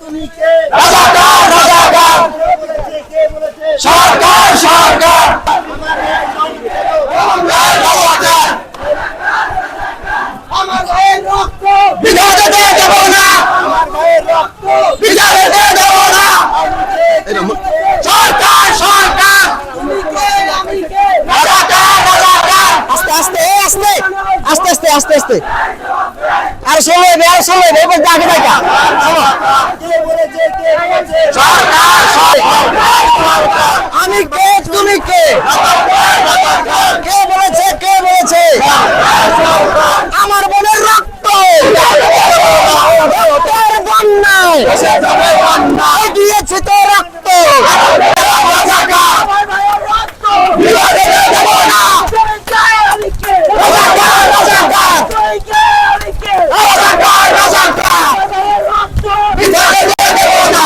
তুমি কে বলেছে, কে বলেছে? সরকার সরকার আমার ভাইয়ের রক্ত বিধাতে দেব না আমার ভাইয়ের রক্ত বিধাতে দেব না সরকার সরকার তুমি কে আমি কে রাজাকার রাজাকার আস্তে আস্তে এই আস্তে আস্তে আস্তে আস্তে আস্তে। আর ষোলো আর ষোলো এবার দেখে দেখা। কে বলেছে কে বলেছে সরকার সরকার আমি কে? তুমি কে? কে বলেছে কে বলেছে? আমার বোনের রক্ত। তোর বন্যায়। দিয়েছে তো রক্ত আমার ভাইয়ের রক্ত বিধাতে দেব না তুমি কে আমি কে রাজাকার রাজাকার তুমি কে আমি কে রাজাকার রাজাকার আমার ভাইয়ের রক্ত বিধাতে দেব না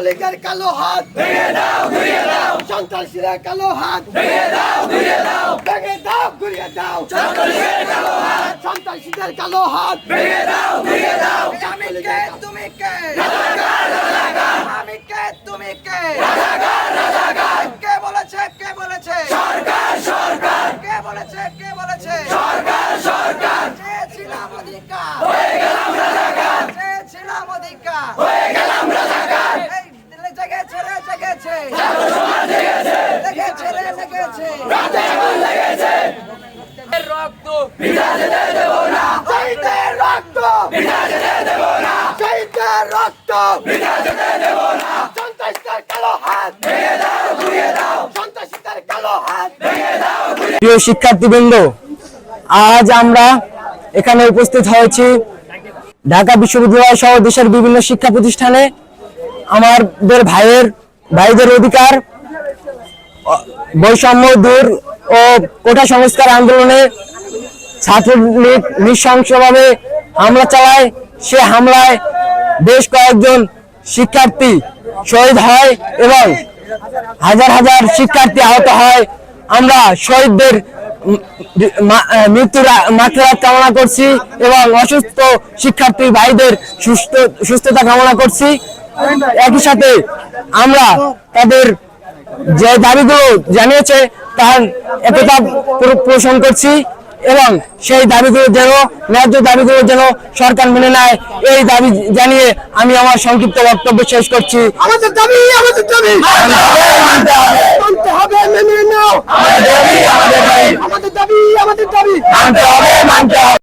ছাত্রলীগের কালো হাত। ভেঙে দাও ঘুরিয়ে দাও। সন্ত্রাসীরা কালো হাত। ভেঙে দাও ঘুরিয়ে দাও। ভেঙে দাও ঘুরিয়ে দাও। ছাত্রলীগের কালো হাত। সন্ত্রাসীদের কালো হাত। ভেঙে দাও ঘুরিয়ে দাও। আমি কে তুমি কে? রাজাকার রাজাকার। আমি কে তুমি কে? রাজাকার রাজাকার। কে বলেছে কে বলেছে? সরকার সরকার। কে বলেছে কে বলেছে? সরকার সরকার। চেয়েছিলাম অধিকার হয়ে গেলাম রাজাকার চেয়েছিলাম অধিকার হয়ে গেলাম রাজাকার এই দিলে জেগেছে রে জেগেছে জেগেছে লেগেছে রে লেগেছে। রক্ত। শহীদের রক্ত। দেব না। শহীদের রক্ত। দেব না। সন্ত্রাসীদের কালো হাত। ভেঙে দাও ঘুরিয়ে দাও। সন্ত্রাসীদের কালো হাত। ভেঙে দাও প্রিয় শিক্ষার্থীবৃন্দ আজ আমরা এখানে উপস্থিত হয়েছি ঢাকা বিশ্ববিদ্যালয় সহ দেশের বিভিন্ন শিক্ষা প্রতিষ্ঠানে। আমাদের ভাইয়ের ভাইদের অধিকার বৈষম্য দূর ও কোটা সংস্কার আন্দোলনে ছাত্রলীগ নৃশংসভাবে হামলা চালায়। সে হামলায় বেশ কয়েকজন শিক্ষার্থী শহীদ হয় এবং হাজার হাজার শিক্ষার্থী আহত হয়। আমরা শহীদদের মৃত্যুর মাত্রা কামনা করছি এবং অসুস্থ শিক্ষার্থী ভাইদের সুস্থ, সুস্থতা কামনা করছি। একই সাথে আমরা তাদের যে দাবিগুলো জানিয়েছে তার একতা পোষণ করছি এবং সেই দাবিগুলো যেন ন্যায্য দাবিগুলো যেন সরকার মেনে নেয় এই দাবি জানিয়ে আমি আমার সংক্ষিপ্ত বক্তব্য শেষ করছি। আমাদের দাবি আমাদের দাবি। মানতে হবে। মানতে হবে মেনে নাও। আমাদের দাবি আমাদের দাবি। আমাদের দাবি